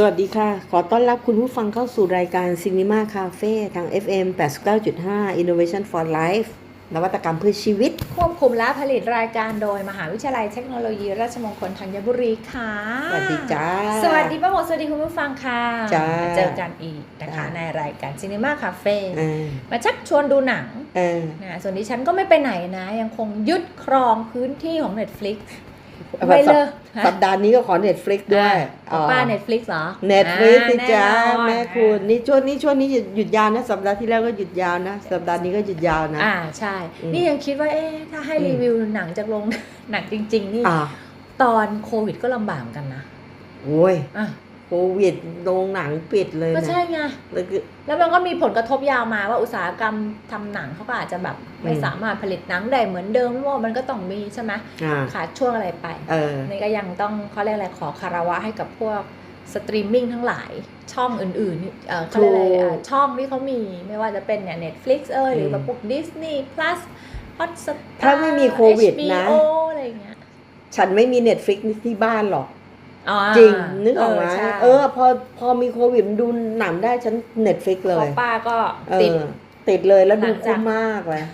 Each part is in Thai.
สวัสดีค่ะ ขอต้อนรับคุณผู้ฟังเข้าสู่รายการ Cinema Cafe ทาง FM 89.5 Innovation for Life นวัตกรรมเพื่อชีวิต ควบคุมและผลิตรายการโดย มหาวิทยาลัยเทคโนโลยี ราชมงคลธัญบุรีค่ะ สวัสดีจ้า สวัสดีป้าหมดสวัสดีคุณผู้ฟังค่ะ จ้ามาเจอกันอีกนะคะจ้าในรายการ Cinema Cafe เออมาชักชวนดูหนังเออนะส่วนดิฉันก็ไม่ไปไหนนะ ยังคงยึดครองพื้นที่ของ Netflix ไม่เลยฮะสัปดาห์นี้ก็ขอ Netflix ด้วยอ่าป้า Netflix เหรอเน็ตฟลิกอ่าสิจ้าน่นอนแม่คุณนี่ช่วงนี้ช่วงนี้หยุดหยุดยาวนะ สัปดาห์ที่แล้วก็หยุดยาวนะ สัปดาห์นี้ก็หยุดยาวนะ อ่าใช่อืมนี่ยังคิดว่าเอ๊ะถ้าให้อืมรีวิวหนังจากโรงหนังจริง ๆ นี่อ่าตอนโควิดก็ลำบากเหมือนกันนะโอ้ยอะ โควิดโรงหนังปิดเลยก็นะใช่ไง แล้วคือ แล้วมันก็มีผลกระทบยาวมาว่าอุตสาหกรรมทำหนังเขาก็อาจจะแบบไม่อืม สามารถผลิตหนังได้เหมือนเดิมเพราะว่ามันก็ต้องมีใช่ไหมอ่าขาดช่วงอะไรไป เออ นี่ก็ยังต้องเขาเรียกอะไรขอคารวะให้กับพวกสตรีมมิ่งทั้งหลายช่องอื่นๆเอ่อเขาเรียกอะไรถูกอะช่องที่เขามีไม่ว่าจะเป็นเนี่ย Netflix เอยหรือมแบบพวก Disney Plus Hotstar ถ้าไม่มีโควิดนะ HBO อะไรอย่างเงี้ย ฉันไม่มีเน็ตฟิกที่บ้านหรอกอ๋อ จริงนึกออกไหมเใช่เออพอพอมีโควิดมันดูหนังได้ฉันเน็ตฟิกเลขอยงป้าก็เอติดอติดเลยแล้วหลัดูงจากคุ้มมากเลย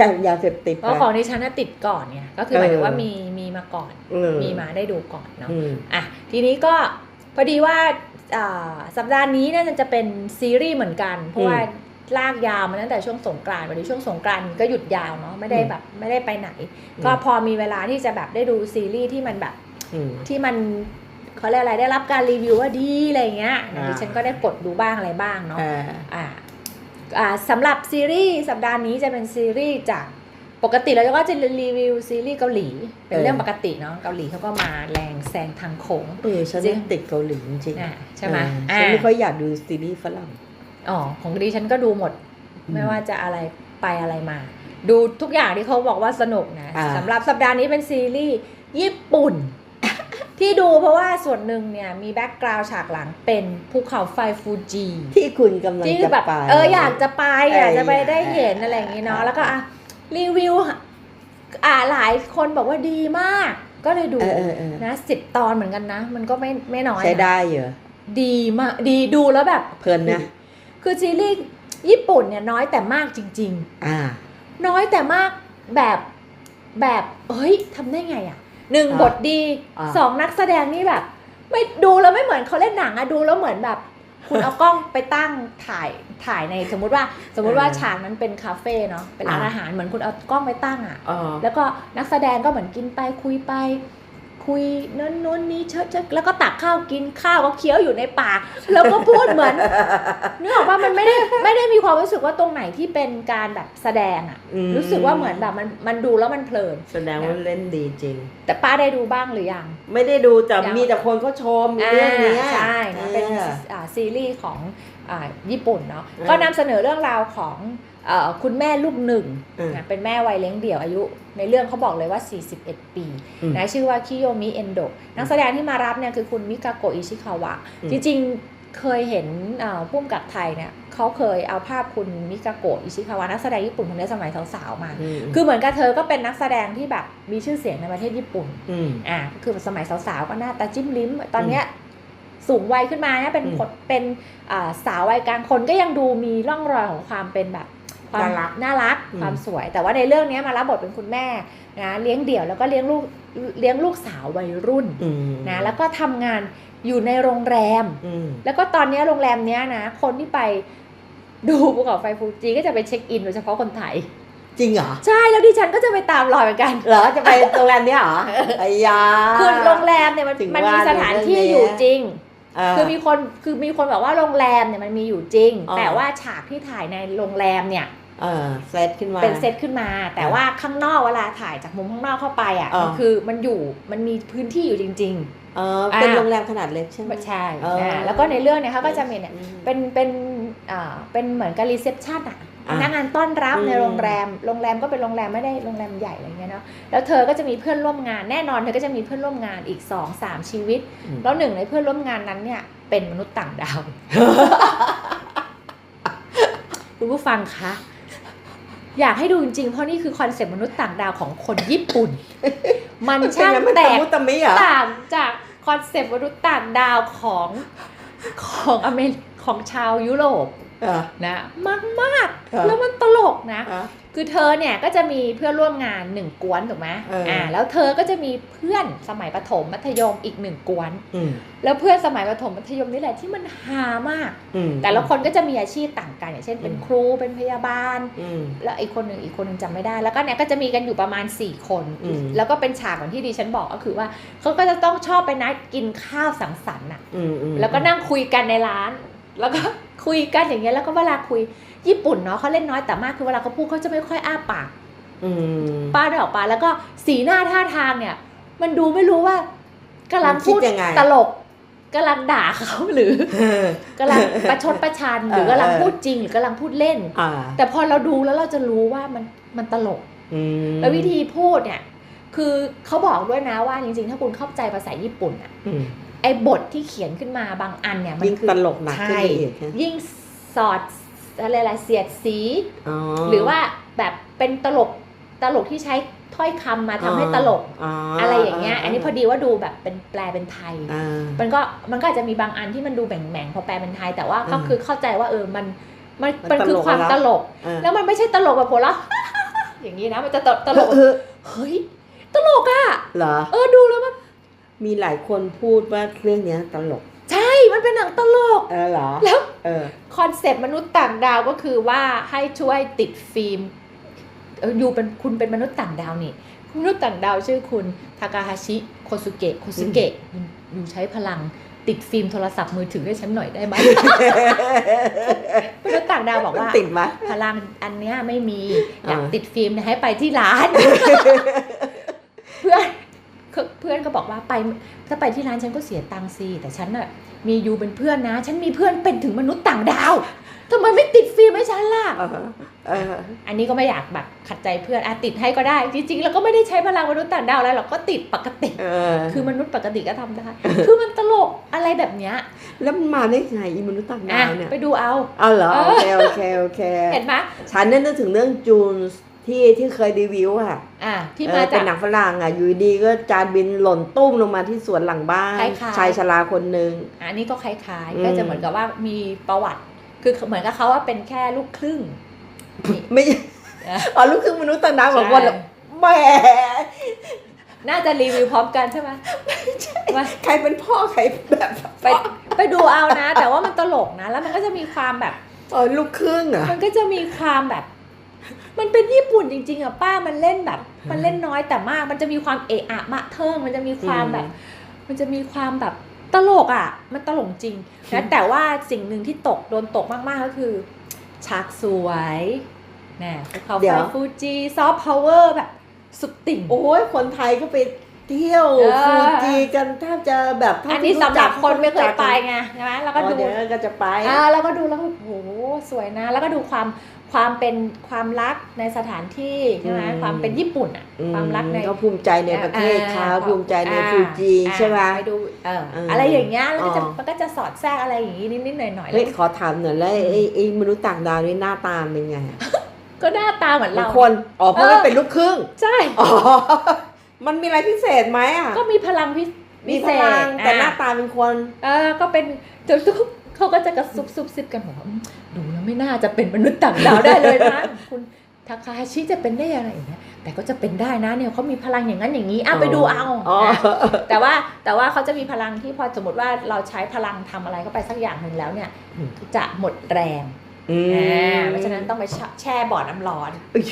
การยาเสพติดเพราะของดิฉันน่ะติดก่อนไงก็คือหมายถึงว่ามีมีมาก่อนเออมีมาได้ดูก่อนเนาะอืมอะทีนี้ก็พอดีว่าอ่าสัปดาห์นี้เนี่ยจะเป็นซีรีส์เหมือนกัน เพราะว่าลากยาวมาตั้งแต่ช่วงสงกรานต์วันนี้ช่วงสงกรานต์ก็หยุดยาวเนาะไม่ได้แบบไม่ได้ไปไหน ก็พอมีเวลาที่จะแบบได้ดูซีรีส์ที่มันแบบอืม ที่มันเขาเรียกอะไรได้รับการรีวิวว่าดีอะไรเงี้ยอ่าดิฉันก็ได้กดดูบ้างอะไรบ้างเนาะอ่าอ่าอ่าสำหรับซีรีส์สัปดาห์นี้จะเป็นซีรีส์จากปกติเราก็จะรีวิวซีรีส์เกาหลี เป็นเรื่องปกติเนาะเกาหลีเขาก็มาแรงแซงทางโขงเออฉันจริงติดเกาหลีจริงๆอ่าใช่ไหมเอออ่าฉันไม่ค่อยอยากดูซีรีส์ฝรั่งอ๋อของดิฉันก็ดูหมดอืมไม่ว่าจะอะไรไปอะไรมา ดูทุกอย่างที่เขาบอกว่าสนุกนะอ่าสำหรับสัปดาห์นี้เป็นซีรีส์ญี่ปุ่น ที่ดูเพราะว่าส่วนหนึ่งเนี่ยมีแบ็กกราวด์ฉากหลังเป็นภูเขาไฟฟูจิที่คุณกำลังที่จะแบบไป เอออยากจะไปอยากจะไปเออได้เห็นอะไรอย่างงี้เนาะแล้วก็อะรีวิวอ่าหลายคนบอกว่าดีมาก ก็เลยดูเออเออเออ นะสิบตอนเหมือนกันนะ มันก็ไม่ไม่น้อยใช้นะได้เหรอดีมากดีดูแล้วแบบ เพลินนะ คือซีรีส์ญี่ปุ่นเนี่ยน้อยแต่มากจริง อ่า ๆ น้อยแต่มากแบบแบบเฮ้ยทำได้ไงอะ หนึ่งอ่าบทดีอ่าสองนักแสดงนี่แบบ ไม่ดูแล้วไม่เหมือนเขาเล่นหนังอะดูแล้วเหมือนแบบ คุณเอากล้องไปตั้งถ่ายถ่ายในสมมุติว่า สมมุติว่าฉากนั้นเป็นคาเฟ่เนาะเป็นร้านอาหารเหมือนคุณเอากล้องไปตั้งอะอ๋อแล้วก็นักแสดงก็เหมือนกินไปคุยไป คุยนู้นนู้นนี้เชอะเชอะแล้วก็ตักข้าวกินข้าวก็เคี้ยวอยู่ในปากแล้วก็พูดเหมือนนึกออกว่ามันไม่ได้ไม่ได้มีความรู้สึกว่าตรงไหนที่เป็นการแบบแสดงอะอืมรู้สึกว่าเหมือนแบบมันมันดูแล้วมันเพลิน แสดงว่าเล่นดีจริง แต่ป้าได้ดูบ้างหรือยัง ไม่ได้ดูแต่ยังมีแต่คนเขาชมเรื่องเนี้ยาใช่นะเป็นอออ่าซีรีส์ของอ่าญี่ปุ่นเนาะอืมก็นำเสนอเรื่องราวของเอ่อ คุณแม่ลูกหนึ่งอืมนะเป็นแม่วัยเลี้ยงเดี่ยวอายุ ในเรื่องเขาบอกเลยว่า 41 ปีอืมนะชื่อว่าคิโยมิเอนโดนักแสดงที่มารับเนี่ยคือคุณมิกาโกะอิชิคาวะอืมจริงๆเคยเห็นอ่าพุ่มกับไทยเนี่ยเขาเคยเอาภาพคุณมิกาโกะอิชิคาวะนักแสดงญี่ปุ่นคนนี้สมัยสาวๆมาอืมคือเหมือนกับเธอก็เป็นนักแสดงที่แบบมีชื่อเสียงในประเทศญี่ปุ่นอืมอ่าก็คือสมัยสาวๆก็หน้าตาจิ้มลิ้มตอนเนี้ยสูงวัยขึ้นมาเนี่ยเป็นอืมคนเป็นอ่าสาววัยกลางคนก็ยังดูมีร่องรอยของความเป็นแบบ ความน่ารัก น่ารักอืม ความสวย แต่ว่าในเรื่องเนี้ยมารับบทเป็นคุณแม่นะเลี้ยงเดี่ยวแล้วก็เลี้ยงลูกเลี้ยงลูกสาววัยรุ่นอืมนะแล้วก็ทำงานอยู่ในโรงแรม อืม แล้วก็ตอนเนี้ยโรงแรมเนี้ยนะ คนที่ไปดูภูเขาไฟฟูจิก็จะไปเช็คอินโดยเฉพาะคนไทย จริงเหรอ ใช่แล้วดิฉันก็จะไปตามรอยเหมือนกัน เหรอ จะไปโรงแรมเนี้ยเหรอไอ้ยา คือโรงแรมเนี่ยมันถึงมันมีว่าสถานที่เรื่องนี้อยู่จริงเคือมีคนคือมีคนบอกว่าโรงแรมเนี่ยมันมีอยู่จริงอ๋อแต่ว่าฉากที่ถ่ายในโรงแรมเนี่ยเออเซตขึ้นมาเป็นเซตขึ้นมา แต่อ่าว่าข้างนอกเวลาถ่ายจากมุมข้างนอกเข้าไปอะอ่ามัมันคือมันอยู่มันมีพื้นที่อยู่จริงเออเป็นอ่าโรงแรมขนาดเล็กใช่ไหมๆใช่เอออ่าแล้วก็ในเรื่องเนี่ยเขาก็จะมีเนี่ยอืมเป็นเป็นอ่าเป็นเหมือนกับรีเซพชันอะ พอะนักงานต้อนรับอืมในโรงแรม โรงแรมก็เป็นโรงแรมไม่ได้โรงแรมใหญ่อะไรเงี้ยเนาะ แล้วเธอก็จะมีเพื่อนร่วมงาน แน่นอนเธอก็จะมีเพื่อนร่วมงานอีกสองสามชีวิตอืมแล้วหนึ่งในเพื่อนร่วมงานนั้นเนี่ย เป็นมนุษย์ต่างดาว คุณผู้ฟังคะ อยากให้ดูจริงๆ เพราะนี่คือคอนเซ็ปต์มนุษย์ต่างดาวของคนญี่ปุ่น มันเป็นช่างไงมันแตตะกมุตะมิเหรอต่างจากคอนเซ็ปต์มนุษย์ต่างดาวของของอเมริของชาวยุโรปเออ นะมากมากๆเออแล้วมันตลกนะเออคือเธอเนี่ยก็จะมีเพื่อนร่วมงานหนึ่งกวนถูกไหมเอออ่แล้วเธอก็จะมีเพื่อนสมัยประถมมัธยมอีกหนึ่งกวนอืมแล้วเพื่อนสมัยประถมมัธยมนี่แหละที่มันฮามากอืมแต่ละคนก็จะมีอาชีพต่างกัน อย่างเช่นเป็นอืมครูเป็นพยาบาลอืมแล้วอีกคนหนึ่งอีกคนหนึ่งจำไม่ได้ แล้วก็เนี่ยก็จะมีกันอยู่ประมาณ4คนอืมแล้วก็เป็นฉากเหมือนที่ดิฉันบอกก็คือว่าเขาก็จะต้องชอบไปนัดกินข้าวสังสรรค์น่ะอืมอืมแล้วก็นั่งคุยกันในร้าน แล้วก็ คุยกันอย่างเงี้ยแล้วก็เวลาคุยญี่ปุ่นเนาะเขาเล่นน้อยแต่มากคือเวลาเขาพูดเขาจะไม่ค่อยอ้าปากอืมป้าได้ออกปาแล้วก็สีหน้าท่าทางเนี่ย มันดูไม่รู้ว่ากำลังมันคิพูดดยังไงตลกกำลังด่าเขาหรือกำลังประชดประชันหรือกำลังพูดจริงหรือกำลังพูดเล่นอ่าแต่พอเราดูแล้วเราจะรู้ว่ามันมันตลกอืมแล้ววิธีพูดเนี่ย คือเขาบอกด้วยนะว่าจริงๆ ถ้าคุณเข้าใจภาษาญี่ปุ่นอะ อืมไอ้บทที่เขียนขึ้นมาบางอันเนี่ยมันยิ่งคือตลกหนักขึ้นใช่ไปอีกฮะยิ่งสอดอะไรละเสียดสีอ๋อหรือว่าแบบเป็นตลกตลกที่ใช้ถ้อยคำมาทำให้ตลกอะไรอย่างเงี้ย อันนี้พอดีว่าดูแบบเป็นแปลเป็นไทยอ่ามันก็มันก็อาจจะมีบางอันที่มันดูแบ่งๆพอแปลเป็นไทย แต่ว่าก็อืมคือเข้าใจว่าเออมันมันมันมันคือตลกความแล้วตลกอ่าแล้วมันไม่ใช่ตลกแบบหัวเราะอย่างนี้นะมันจะตตลกเออเฮ้ยตลกอะเหรอเออดูแล้วมัน มีหลายคนพูดว่าเรื่องเนี้ยตลก ใช่ มันเป็นหนังตลก เออเหรอ แล้วเออคอนเซปต์มนุษย์ต่างดาวก็คือว่าให้ช่วยติดฟิล์มเอออยู่เป็นคุณเป็นมนุษย์ต่างดาวนี่มนุษย์ต่างดาวชื่อคุณทากาฮาชิโคสุเกะโคสุเกะอยู่ใช้พลังติดฟิล์มโทรศัพท์มือถือให้ฉันหน่อยได้ไหมมนุษย์ต่างดาวบอกว่าติดไหมพลังอันเนี้ยไม่มีอยากอ่าติดฟิล์มเนี่ยให้ไปที่ร้าน เพื่อน เพื่อนก็บอกว่าไปถ้าไปที่ร้านฉันก็เสียตังค์สิแต่ฉันน่ะมียูเป็นเพื่อนนะ ฉันมีเพื่อนเป็นถึงมนุษย์ต่างดาวทำไมไม่ติดฟิล์มให้ฉันล่ะเออเอออันนี้ก็ไม่อยากแบบขัดใจเพื่อนอะติดให้ก็ได้ จริงๆแล้วก็ไม่ได้ใช้พลังมนุษย์ต่างดาวอะไรหรอกก็ติดปกติเออคือมนุษย์ปกติก็ทำได้ คือมันตลกอะไรแบบเนี้ยแล้วมันมาได้ไงอีมนุษย์ต่างดาอะวเนี่ยไปดูเอาเอาเหรอเอโออเคโอเคโอเคเห็นไหมฉันเนี่ยนึกถึงเรื่องจูน ที่ที่เคยรีวิวอะอะที่เอมาอจาเป็นกหนังฝรั่งอะอยู่ดีก็จานบินหล่นตุ้มลงมาที่สวนหลังบ้านคล้ายๆชายชราคนหนึ่งอันนี้ก็คล้ายอืมๆก็จะเหมือนกับว่ามีประวัติ คือเหมือนกับเขาว่าเป็นแค่ลูกครึ่งนี่ไม่เอออ๋อลูกครึ่งมนุษย์ต่างดาวของคนใช่แหมน่าจะรีวิวพร้อมกันใช่ไหมว่าใครเป็นพ่อใครแบบไปไปดูเอานะ แต่ว่ามันตลกนะ แล้วมันก็จะมีความแบบอ๋อลูกครึ่งอะมันก็จะมีความแบบ มันเป็นญี่ปุ่นจริง ๆอะป้ามันเล่นแบบ มันเล่นน้อยแต่มาก มันจะมีความเอะอะมะเทิงมันจะมีความแบบ มันจะมีความแบบตลกอะ มันตลกจริงนะแต่ว่าสิ่งหนึ่งที่ตกโดนตกมากๆก็คือฉากสวยนะภูเขาเดี๋ไฟยวฟูจิซอฟต์พาวเวอร์แบบสุดติ่ง โอ้ยคนไทยก็ไป เที่ยวเออ ฟูจีกันแทบจะแบบเท่าอันที่นี้สำหรับคนไม่เคยไปรู้จักไงใช่ไหมแล้วกัก็นอ๋อดู เดี๋ยวก็จะไป อ่าแล้วก็ดูแล้วก็โอ้โหสวยนะ แล้วก็ดูความความเป็นความรักในสถานที่ใช่ไหมอืม ความเป็นญี่ปุ่นอะอืความรักในเขาภูมิใจในประเทศเขาอ่ภูมิใจในอ่าฟูจีอ่าใช่ไหม ไปดูเออเออออะไรอย่างเงี้ยแล้วก็จะอ๋อ มันก็จะสอดแทรกอะไรอย่างงี้นิดๆหน่อยๆเฮ้ยแล้วขอถามหน่อยแล้วไอ้ไอ้มนุษย์ต่างดาวนี่หน้าตาเป็นไงอะก็หน้าตาเหมือนบาเรา งคนอ๋อเพราะเออมันเป็นลูกครึ่งใช่ อ๋อ มันมีอะไรพิเศษไหมอะก็มีพลังพิมีพิพเศลัษงแต่หน้าอะตาเป็นคนเออก็เป็นเดี๋ยวทุกเขาก็จะกระซุบซุบซิบกันบอกว่าอืมดูแล้วไม่น่าจะเป็นมนุษย์ต่างดาวได้เลยนะคุณทาคาฮาชิจะเป็นได้ยังไงเนี่ยแต่ก็จะเป็นได้นะเนี่ยเขามีพลังอย่างนั้นอย่างนี้อะไปดูเอาอ๋อนะแต่ว่าแต่ว่าเขาจะมีพลังที่พอสมมติว่าเราใช้พลังทำอะไรเข้าไปสักอย่างหนึ่งแล้วเนี่ยอืมจะหมดแรงอืมอ่าเพราะฉะนั้นต้องไปแช่แช่บ่อน้ำร้อนอุ๊ย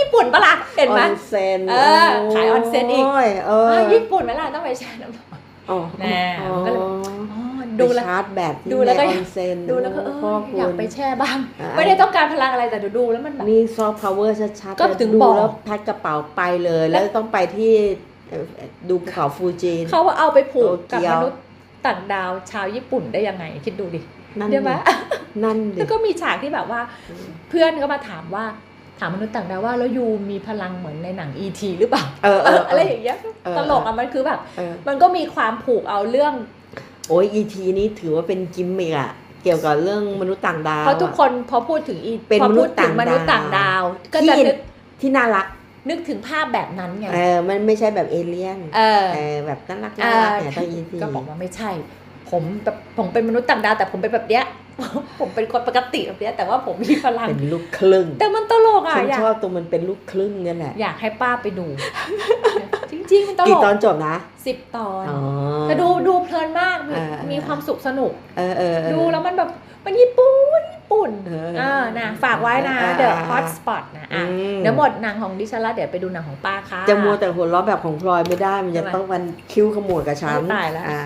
ญี่ปุ่นปะล่ะเห็นไหมออนเซ็นเออขายออนเซ็นอีกโยเอออ่าญี่ปุ่นไหมล่ะต้องไปแช่น้ำร้อนอ๋อแน่อ๋อก็เลยอ๋อดูไปแล้วชาร์จแบตที่ดูแล้วก็ในออนเซ็นดูแล้วก็เออพ่ออยากคุณไปแช่บ้างอ่าไม่ได้ต้องการพลังอะไรแต่ดูแล้วมันแบบนี่ซอฟต์พาวเวอร์ชัดๆก็เลยถึงดูบอกแล้วแพ็คกระเป๋าไปเลย แล้วต้องไปที่เอ่อดูภูเขาฟูจิเขาว่าเอาไปผูกโตกับเกียวมนุษย์ต่างดาวชาวญี่ปุ่นได้ยังไงคิดดูดินั่นใช่ไหมดินั่นดิแล้วก็มีฉากที่แบบว่า เพื่อนก็มาถามว่า ถามมนุษย์ต่างดาวว่าแล้วยูมีพลังเหมือนในหนัง E.T. หรือเปล่าเออเออเออะไรออย่างเงี้ยเออตลกอะมันคือแบบเออมันก็มีความผูกเอาเรื่อง โอ้ยอีทีนี้ถือว่าเป็นกิมมิกอะเกี่ยวกับเรื่องมนุษย์ต่างดาวเพราะทุกคนพอพูดถึงอีเป็นพอมนุพูษดย์ถึงต่างดาวมนุษย์ต่างดาว ก็ที่จะนึกที่น่ารักนึกถึงภาพแบบนั้นไง เออ มันไม่ใช่แบบเอเลี่ยน เออเออแบบน่ารักเอน่าอรักเนี่ยต้องอีทีก็บอกว่าไม่ใช่ ผมแบบผมเป็นมนุษย์ต่างดาวแต่ผมเป็นแบบเนี้ย ผมเป็นคนปกติแบบเนี้ยแต่ว่าผมมีพลังเป็นลูกครึ่ง แต่มันตลกอะฉันอยากชอบตรงมันเป็นลูกครึ่งเนี่ยแหละอยากให้ป้าไปดู จริงๆมันตลกี่กตอนจบนะสิบตอนอ๋อแต่ดูดูเพลินมากมีเออมีความสุขสนุกเออเออเออดูแล้วมันแบบมันญี่ปุ่นญี่ปุ่นเออเออนะฝากไว้นะเออ The เออ Hot Spot นะอะอืมเดี๋ยวหมดหนังของดิฉันละเดี๋ยวไปดูหนังของป้าค่ะจะมัวแต่หัวเราะแบบของพลอยไม่ได้มันจะทำไมต้องวันคิ้วขมวดกับฉันโอ้ตายแล้วอ่า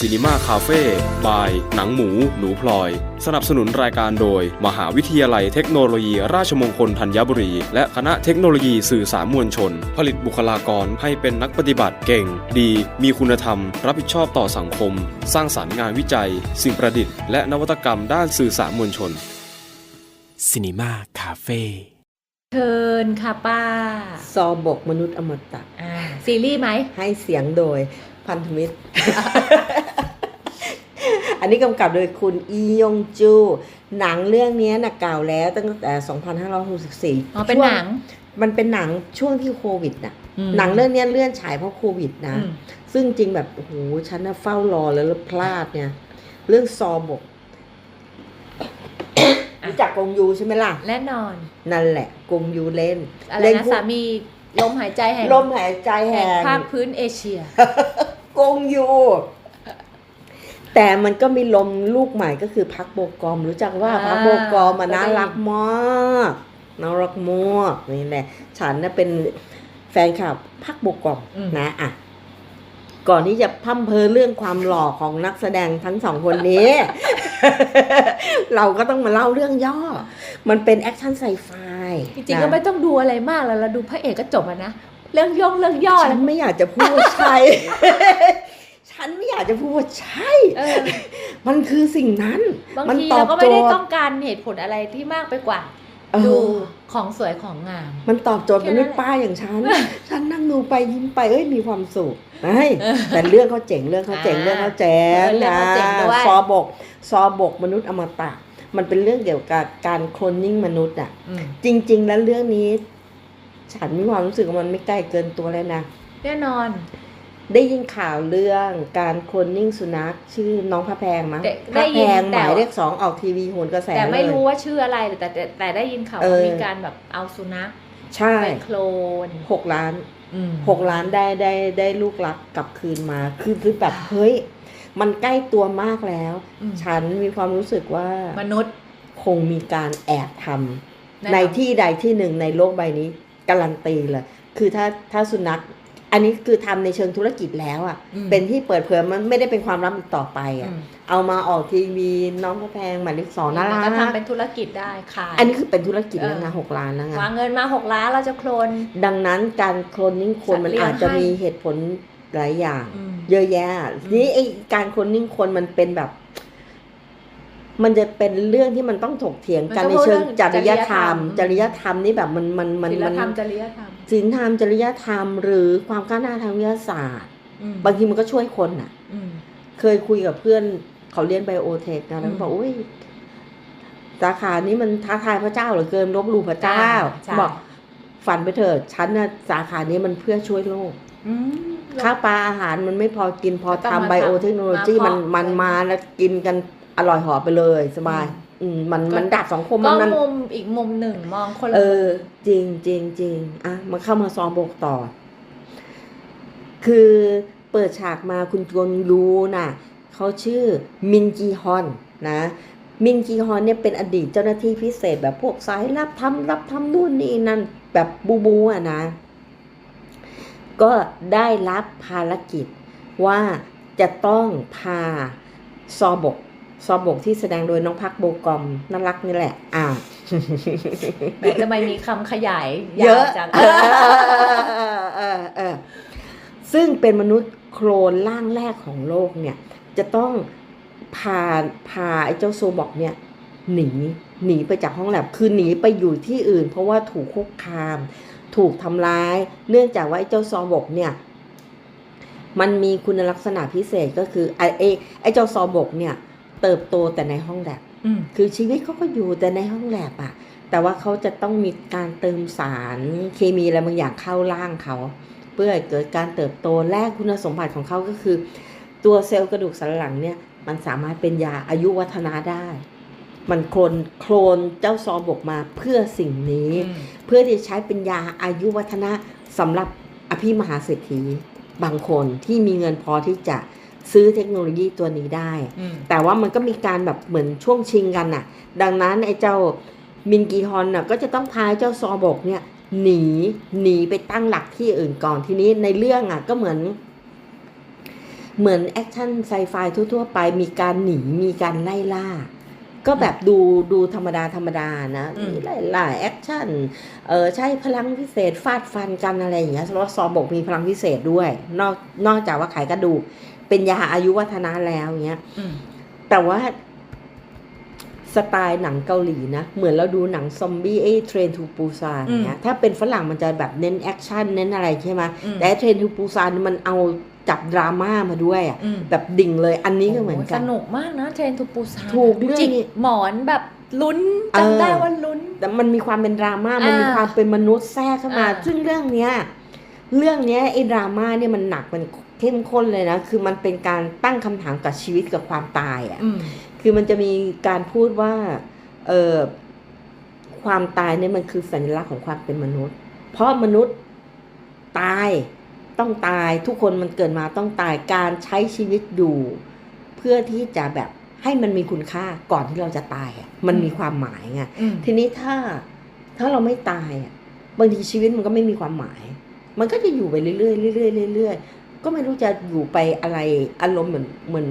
ซีนีมาคาเฟ่บาย หนังหมู หนูพลอย สนับสนุนรายการโดย มหาวิทยาลัยเทคโนโลยี ราชมงคลธัญบุรี และคณะเทคโนโลยีสื่อสารมวลชน ผลิตบุคลากรให้เป็นนักปฏิบัติเก่ง ดี มีคุณธรรม รับผิดชอบต่อสังคม สร้างสารรค์งานวิจัย สิ่งประดิษฐ์และนวัตกรรมด้านสื่อสารมวลชนซีนีมาคาเฟ่เชิญค่ะป้า ซอบกมนุษย์อมตะ อ่า ซีรีส์ไหม ให้เสียงโดย พันธมิตร อันนี้กำกับโดยคุณอียงจู หนังเรื่องนี้นะเก่าแล้วตั้งแต่ 2564อ๋อเป็นช่วงหนัง มันเป็นหนังช่วงที่โควิดน่ะอืมหนังเรื่องนี้เลื่อนฉายเพราะโควิดนะอืมซึ่งจริงแบบโอ้โหฉันน่ะเฝ้ารอแล้วแล้วพลาดเนี่ย เรื่องซอบกรู้จักกงยูใช่ไหมล่ะ แน่นอน นั่นแหละกงยูเล่นอะไรเล่นนะคู่สามี ลมหายใจแห่งลมหายใจแห่แห่งงภาคพื้นเอเชีย กงยูแต่มันก็มีลมลูกใหม่ก็คือพักโบกอม รู้จักว่าอ่าพักโบกอมมันก็ได้น่ารักมากน่ารักมากนี่แหละฉันน่ะเป็นแฟนคลับพักโบกอมอืมนะอะ ก่อนที่จะพร่ำเพอเรื่องความหล่อของนักแสดงทั้งสองคนนี้ เราก็ต้องมาเล่าเรื่องย่อ มันเป็นแอคชั่นไซไฟจริงๆก็ไม่ต้องดูอะไรมากแล้วเราดูพระเอกก็จบแล้วนะเรื่องย่องเรื่องย่อฉัแล้วนไม่อยากจะพูดว่าใช่ฉันไม่อยากจะพูดว่าใช่เออมันคือสิ่งนั้น บางมันทีตอเราบก็โจไม่ได้ทต้อย์งการเหตุผลอะไรที่มากไปกว่าเออ ดูของสวยของงาม มันตอบโจทย์แค่มนั้นนุษย์ป้าอย่างฉัน ฉันนั่งดูไปยิ้มไปเอ้ยมีความสุขเฮ้ยแต่เรื่องเขาเจ๋งเรื่องเขาเจ๋งอ่าเรื่องเขาเจ๋งเออเรื่องเขาเจ๋งด้วยซอบกซอบกมนุษย์อมตะ มันเป็นเรื่องเกี่ยวกับการโคลนนิ่งมนุษย์อะอืมจริง ๆ แล้วเรื่องนี้ ฉันมีความรู้สึกว่ามันไม่ใกล้เกินตัวเลยนะแน่นอน ได้ยินข่าวเรื่องการโคลนนิ่งสุนัขชื่อน้องพระแพงมั้งได้พระได้แพยินงหแต่ มายเลขสองออกทีวีโหนกระแสแต่ไม่เลย รู้ว่าชื่ออะไรแต่แต่แต่ได้ยินข่าวเอว่าอมีการแบบเอาสุนัขใช่ไปโคลนหกล้านอืม หกล้านได้ได้ได้ลูกรักกลับคืนมา คือคือแบบเฮ้ย มันใกล้ตัวมากแล้ว อืม ฉันมีความรู้สึกว่ามนุษย์คงมีการแอบทำแน่นอนในที่ใดที่หนึ่งในโลกใบนี้ การันตีเลย คือถ้าถ้าสุนัข อันนี้คือทำในเชิงธุรกิจแล้วอะ่ะอืมเป็นที่เปิดเผยมันไม่ได้เป็นความลับอีกต่อไปอือะ่ะมเอามาออกทีวีน้องพระแพงหมายเลขสองน่ารัก็กทำเป็นธุรกิจได้ขายอันนี้คือเป็นธุรกิจแล้วเอนะอหกล้านแล้วไงวางเงินมาหกล้านเราจะโคลน ดังนั้นการโคลนนิ่งคนมันสัตว์เลี้ยงอาจจะให้มีเหตุผลหลายอย่างอืมเยอะแยะ นี่ไอการโคลนนิ่งคนมันเป็นแบบ มันจะเป็นเรื่องที่มันต้องถกเถียงกันมันในต้องเชิงเรื่องจริยธรรมจจริริยยธธรรรรมมนี่แบบมันมันมันศีลมันธรรมจริยธรรมศีลธรรมจริยธรรม หรือความก้าวหน้าทางวิทยาศาสตร์อืมบางทีมันก็ช่วยคนอะอืมเคยคุยกับเพื่อนเขาเรียนไบโอเทคนะแล้วอืมบอกอุ้ยสาขานี้มันท้าทายพระเจ้าเหลือเกินลบหลู่พระเจ้าใช่บอกฝันไปเถิดฉันน่ะสาขานี้มันเพื่อช่วยโลกอืมข้าวปลาอาหารมันไม่พอกินพอก็ต้องมาทำไบโอเทคโนโลยีมามันเพาะมันมาแล้วกินกัน อร่อยหอไปเลยสบายอืมมันก็มันดับสังคมก็มันมันมุมอีกมุมหนึ่งมองคนละเอมุอมจริงจริงจริงอะมาเข้ามาซ้อมโบกต่อ คือเปิดฉากมาคุณกวนยูน่ะเขาชื่อมินจีฮอนนะมินจีฮอนเนี่ยเป็นอดีตเจ้าหน้าที่พิเศษแบบพวกสายรับทำรับทำนู่นนี่นั่นแบบบูบูอะนะ ก็ได้รับภารกิจว่าจะต้องพาซอบก ซอบกที่แสดงโดยน้องพักโบกอมน่ารักนี่แหละ อ่าแหมทำไมมีคำขยายเยยาวอะจังเออเออเออเออซึ่งเป็นมนุษย์โคลนร่างแรกของโลกเนี่ย จะต้องพาพาไอ้เจ้าโซบอกเนี่ย หนีหนีไปจากห้องแลบคือหนีไปอยู่ที่อื่น เพราะว่าถูกคุกคาม ถูกทำร้าย เนื่องจากว่าไอ้เจ้าซอบกเนี่ย มันมีคุณลักษณะพิเศษก็คือไอ้ไอ้ไอ้เจ้าซอบกเนี่ย เติบโตแต่ในห้องแลบอืมคือชีวิตเขาก็อยู่แต่ในห้องแลบอะแต่ว่าเขาจะต้องมีการเติมสารเคมีอะไรบางอย่างเข้าร่างเขา เพื่อให้เกิดการเติบโตแรกคุณสมบัติของเขาก็คือ ตัวเซลล์กระดูกสันหลังเนี่ยมันสามารถเป็นยาอายุวัฒนะได้ มันโคลนโคลนเจ้าซอบกมาเพื่อสิ่งนี้ เพื่อที่จะใช้เป็นยาอายุวัฒนะสำหรับอภิมหาเศรษฐีบางคนที่มีเงินพอที่จะ ซื้อเทคโนโลยีตัวนี้ได้อืมแต่ว่ามันก็มีการแบบเหมือนช่วงชิงกันน่ะ ดังนั้นไอ้เจ้ามินกีฮอนน่ะก็จะต้องพาเจ้าซอบกเนี่ยหนีหนีไปตั้งหลักที่อื่นก่อนทีนี้ในเรื่องอะก็เหมือนเหมือนแอคชั่นไซไฟทั่ว ๆ ไปมีการหนีมีการไล่ล่า ก็แบบดูดูธรรมดาธรรมดานะอืมมีไล่ล่าแอคชั่นเออใช้พลังพิเศษฟาดฟันกันอะไรอย่างเงี้ยเพราะว่าซอบกมีพลังพิเศษด้วย นอกนอกจากว่าขายกระดูก เป็นยาอายุวัฒนะแล้วเงี้ยอืมแต่ว่าสไตล์หนังเกาหลีนะ เหมือนเราดูหนังซอมบี้ไอ้เทรนทูปูซานเนี้ยถ้าเป็นฝรั่งมันจะแบบเน้นแอคชั่นเน้นอะไรใช่ไหมอืมแต่เทรนทูปูซานมันเอาจับดราม่ามาด้วยอะอืมแบบดิ่งเลยอันนี้ก็เหมือนกัสนนุกมากนะเทรนทูปูซานถูกเรื่องจิกนี้หมอนแบบลุ้นเออจำได้ว่าลุ้น แต่มันมีความเป็นดราม่ามันมีอ่าความเป็นมนุษย์แทรกเข้ามาอ่าซึ่งเรื่องเนี้ยเรื่องเนี้ยไอ้ดราม่าเนี่ยมันหนักมัน เข้มข้นเลยนะ คือมันเป็นการตั้งคำถามกับชีวิตกับความตายอะอืมคือมันจะมีการพูดว่า เออความตายเนี่ยมันคือสัญลักษณ์ของความเป็นมนุษย์ เพราะมนุษย์ตายต้องตายทุกคนมันเกิดมาต้องตายการใช้ชีวิตอยู่ เพื่อที่จะแบบให้มันมีคุณค่าก่อนที่เราจะตายอะมันมีความหมายไงอืมทีนี้ถ้าถ้าเราไม่ตายอะบางทีชีวิตมันก็ไม่มีความหมาย มันก็จะอยู่ไปเรื่อยๆเรื่อยๆเรื่อยๆ ก็ไม่รู้จะอยู่ไปอะไรอารมณ์เหมือนเหมือน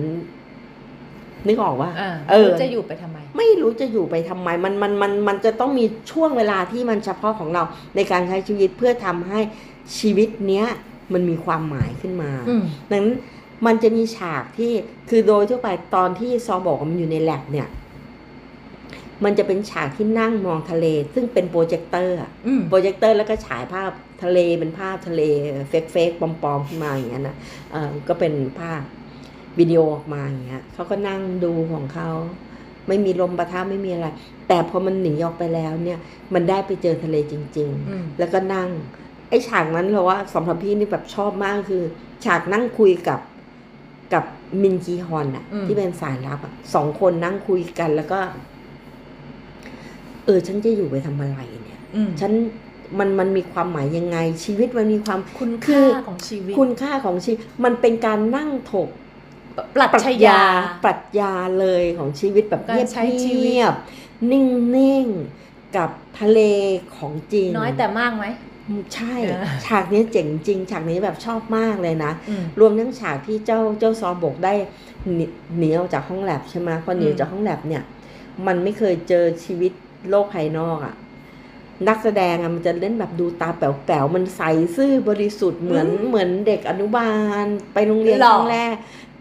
นึกออกว่าอ่าเออจะอยู่ไปทำไม ไม่รู้จะอยู่ไปทำไม มันมันมันมันจะต้องมีช่วงเวลาที่มันเฉพาะของเราในการใช้ชีวิตเพื่อทำให้ชีวิตเนี้ยมันมีความหมายขึ้นมาอืมดังนั้นมันจะมีฉากที่คือโดยทั่วไปตอนที่ซอบอกว่ามันอยู่ในแลบเนี่ย มันจะเป็นฉากที่นั่งมองทะเล ซึ่งเป็นโปรเจคเตอร์อะอืมโปรเจคเตอร์แล้วก็ฉายภาพทะเลเป็นภาพทะเลเฟกเฟกปลอมๆขึ้นมาอย่างเงี้ยนะเออก็เป็นภาพวิดีโอออกมาอย่างเงี้ยเขาก็นั่งดูของเขาไม่มีลมปะทะไม่มีอะไร แต่พอมันหนีออกไปแล้วเนี่ย มันได้ไปเจอทะเลจริงอืมๆแล้วก็นั่ง ไอ้ฉากนั้นเราว่าสำหรับพี่นี่แบบชอบมากคือ ฉากนั่งคุยกับกับมินจีฮอนอะอืมที่เป็นสายลับอะสองคนนั่งคุยกันแล้วก็ เออ ฉันจะอยู่ไปทำอะไรเนี่ยอืมฉันมันมันมีความหมายยังไง ชีวิตมันมีความคุณคืค่าอของชีวิต คุณค่าของชีวิต มันเป็นการนั่งถกปรัชญาปรัชญาเลยของชีวิตแบบการเงียบใช้ชีวิตเงียบนิ่งนิ่งๆกับทะเลของจริง น้อยแต่มากไหมใช่เออฉากนี้เจ๋งจริง ฉากนี้แบบชอบมากเลยนะอืมรวมทั้งฉากที่เจ้าเจ้าซอบกได้หนีหนีออกจากห้องแลบใช่ไหมพอหนีอืมออกจากห้องแลบเนี่ย มันไม่เคยเจอชีวิต โลกภายนอกอะ่ะ นักแสดงอะมันจะเล่นแบบดูตาแป๋วๆมันใสซื่อบริสุทธิ์เหมือนเหมือนเด็กอนุบาล ไปโรงเรียนหรคอ รั้งแรก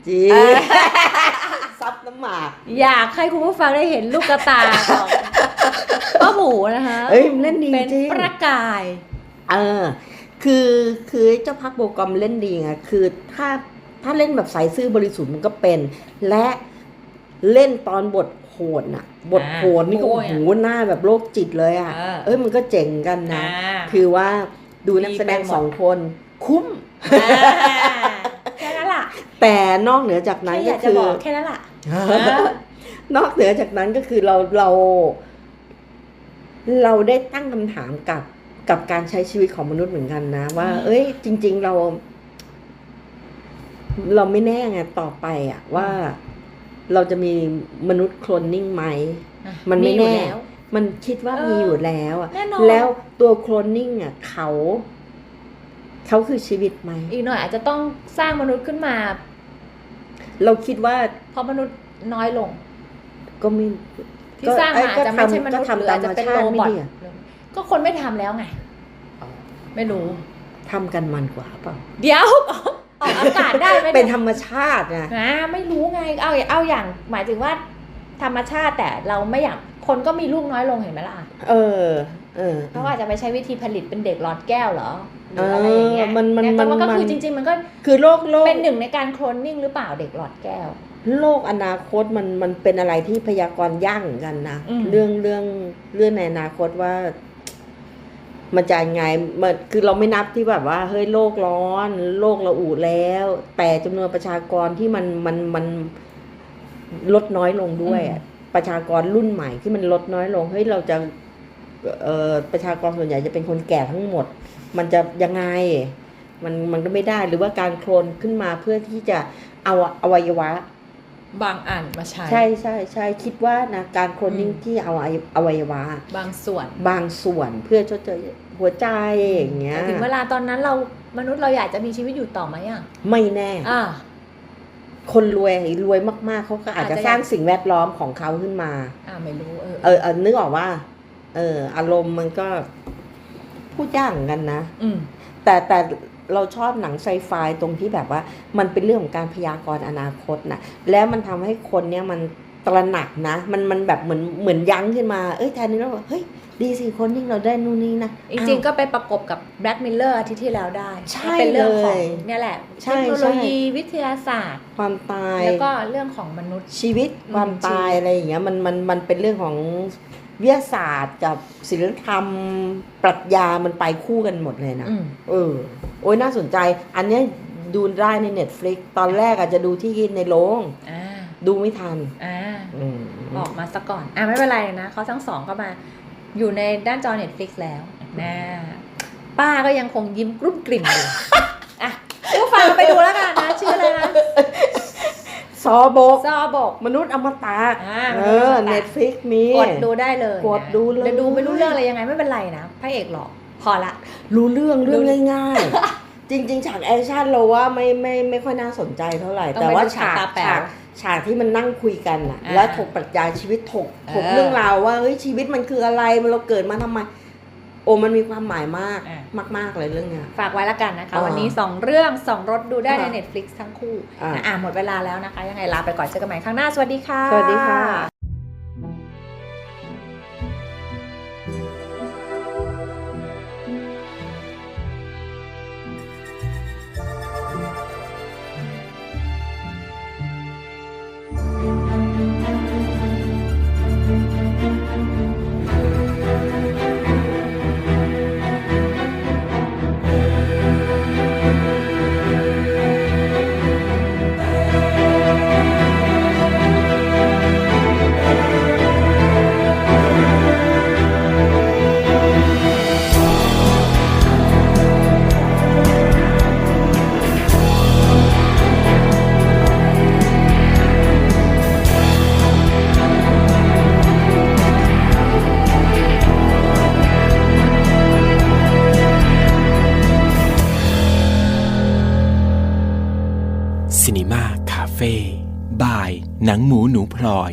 จริงเออซับน้ำหมาก อยากให้คุณผู้ฟังได้เห็นลูกกระตาของป้าหมูนะคะเอ้ยมันเล่นดีเป็นจริง ประกาย เออ คือคือเจ้าพักโบกอมเล่นดีไงคือถ้าถ้าเล่นแบบใสซื่อบริสุทธิ์มันก็เป็น และเล่นตอนบท โหดน่ะ บทโหดนี่ก็โอ้โอ้ยโหหน้าแบบโรคจิตเลยอะ เออเอ้ยมันก็เจ๋งกันนะอ่าคือว่าดูนักแสดงดีไปหมดสองคนคุ้มอ่าแค่นั้นล่ะ แต่นอกเหนือจากนั้นแค่อก็ยากจะคือบอกแค่นั้นล่ะนอกเหนือจากนั้นก็คือเราเรา เราได้ตั้งคำถามกับกับการใช้ชีวิตของมนุษย์เหมือนกันนะ ว่าอืมเอ้ย จริง ๆ เรา เราไม่แน่ไงต่อไปอะว่า เราจะมีมนุษย์โคลนนิ่งไหม มันไม่อยู่แน่ล้วมันคิดว่าเออมีอยู่แล้วอะแน่นอนแล้วตัวโคลนนิ่งอะเขาเขาคือชีวิตไหม อีกหน่อยอาจจะต้องสร้างมนุษย์ขึ้นมา เราคิดว่าเพราะมนุษย์น้อยลง ก็ไม่ที่สร้างมาอาจจะไม่ใช่มนุษย์ก็หรือทำตาอามจธรจะรมเป็นชาโรติไม่บอทดีอะก็คนไม่ทำแล้วไงอ๋อไม่รู้ทำกันมันกว่าเปล่า เดี๋ยว ออกอากาศได้ไหมเป็นธรรมชาตินะนะไม่รู้ไงเอาเอาอย่างหมายถึงว่าธรรมชาติแต่เราไม่อยากคนก็มีลูกน้อยลงเห็นไหมล่ะเออเออเขาอาจจะไปใช้วิธีผลิตเป็นเด็กหลอดแก้วเหรอหเอรืออะไรอย่างเงี้ยอมันมันเยแต่ว่าก็มันคือจริง ๆ มันก็คือโลกโลกเป็นหนึ่งในการโคลนนิ่งหรือเปล่าเด็กหลอดแก้ว โลกอนาคตมันมันเป็นอะไรที่พยากรณ์ยากเหมือนกันนะอืมเรื่องเรื่องเรื่องในอนาคตว่า มันจะยังไงมันคือเราไม่นับที่แบบว่าเฮ้ยโลกร้อนโลกระอุแล้ว แต่จำนวนประชากรที่มันมันมันลดน้อยลงด้วยอะประชากรรุ่นใหม่ที่มันลดน้อยลงเฮ้ยเราจะเอ่อประชากรส่วนใหญ่จะเป็นคนแก่ทั้งหมด มันจะยังไง มันมันก็ไม่ได้หรือว่าการโคลนขึ้นมาเพื่อที่จะเอาอวัยวะ บางอันมาใช้ ใช่ใช่ใช่คิดว่านะการโคลนนิ่งอืมที่เอาอวัยวะ บางส่วน บางส่วนเพื่อชดเชยหัวใจอย่างเงี้ยแต่ถึงเวลาตอนนั้นเรามนุษย์เราอยากจะมีชีวิตอยู่ต่อไหมอะไม่แน่อ่าคนรวยรวยมาก ๆเขาก็อาจจะอาจจะสร้างสิ่งแวดล้อมของเขาขึ้นมา อ่าไม่รู้เออเออเออนึกออกว่า เออ อารมณ์มันก็พูดยากเหมือนกันนะ อืมแต่แต่ เราชอบหนังไซไฟตรงที่แบบว่า มันเป็นเรื่องของการพยากรณ์อนาคตนะแล้วมันทำให้คนเนี้ยมันตระหนักนะ มันมันแบบเหมือนเหมือนยั้งขึ้นมา เอ้ยแทนนี้เราบอกเฮ้ยดีสิคนที่เราได้นู่นนี่นะ จริงๆก็ไปประกบกับ Black Mirror อาทิตย์ที่แล้วได้ ใช่เป็นเรื่องของเลยเนี่ยแหละใช่เทคโนโลยีใช่วิทยาศาสตร์ ความตาย แล้วก็เรื่องของมนุษย์ชีวิตอืมความตายชีวิตอะไรอย่างเงี้ยมันมันมันเป็นเรื่องของ วิทยาศาสตร์กับศิลธรรม ปรัชญามันไปคู่กันหมดเลยนะอืมเออ โอ้ยน่าสนใจ อันเนี้ยดูได้ใน Netflix ตอนแรกอาจจะดูที่ในโรงอ่าดูไม่ทันอ่าอืมออกมาซะก่อน อะไม่เป็นไรนะเขาทั้งสองก็มา อยู่ในด้านจอ Netflix แล้วนะป้าก็ยังคงยิ้มกรุ่มกลิ่มอยู่อะผู้ฟังไปดูแล้วกันนะ ชื่ออะไรนะ ซอบก ซอบก มนุษย์อมตะอ่า เออ Netflix มี กดดูได้เลยกดดูเลยจะดูไม่รู้เรื่องอะไรยังไงไม่เป็นไรนะพระเอกหรอกพอละ รู้เรื่องเรื่องรู้ง่ายๆ จริง ๆ ฉากแอคชั่นเราว่าไม่ไม่ไม่ค่อยน่าสนใจเท่าไหร่ ต้องแต่ไปว่าดูฉากฉากตาแป๋วฉากฉากที่มันนั่งคุยกันน่ะอ่าแล้วถกปรัชญาชีวิตถกถกเออ เรื่องราวว่าเฮ้ยชีวิตมันคืออะไรมันเราเกิดมาทำไม โอ้มันมีความหมายมากอะมาก ๆ เลยเรื่องเนี้ย ฝากไว้ละกันนะคะอ่าวันนี้ 2 เรื่อง 2 รถดูได้ในค่ะ Netflix ทั้งคู่อ่านะอ่าหมดเวลาแล้วนะคะ ยังไงลาไปก่อนเจอกันใหม่ครั้งหน้า สวัสดีค่ะ สวัสดีค่ะ พลอย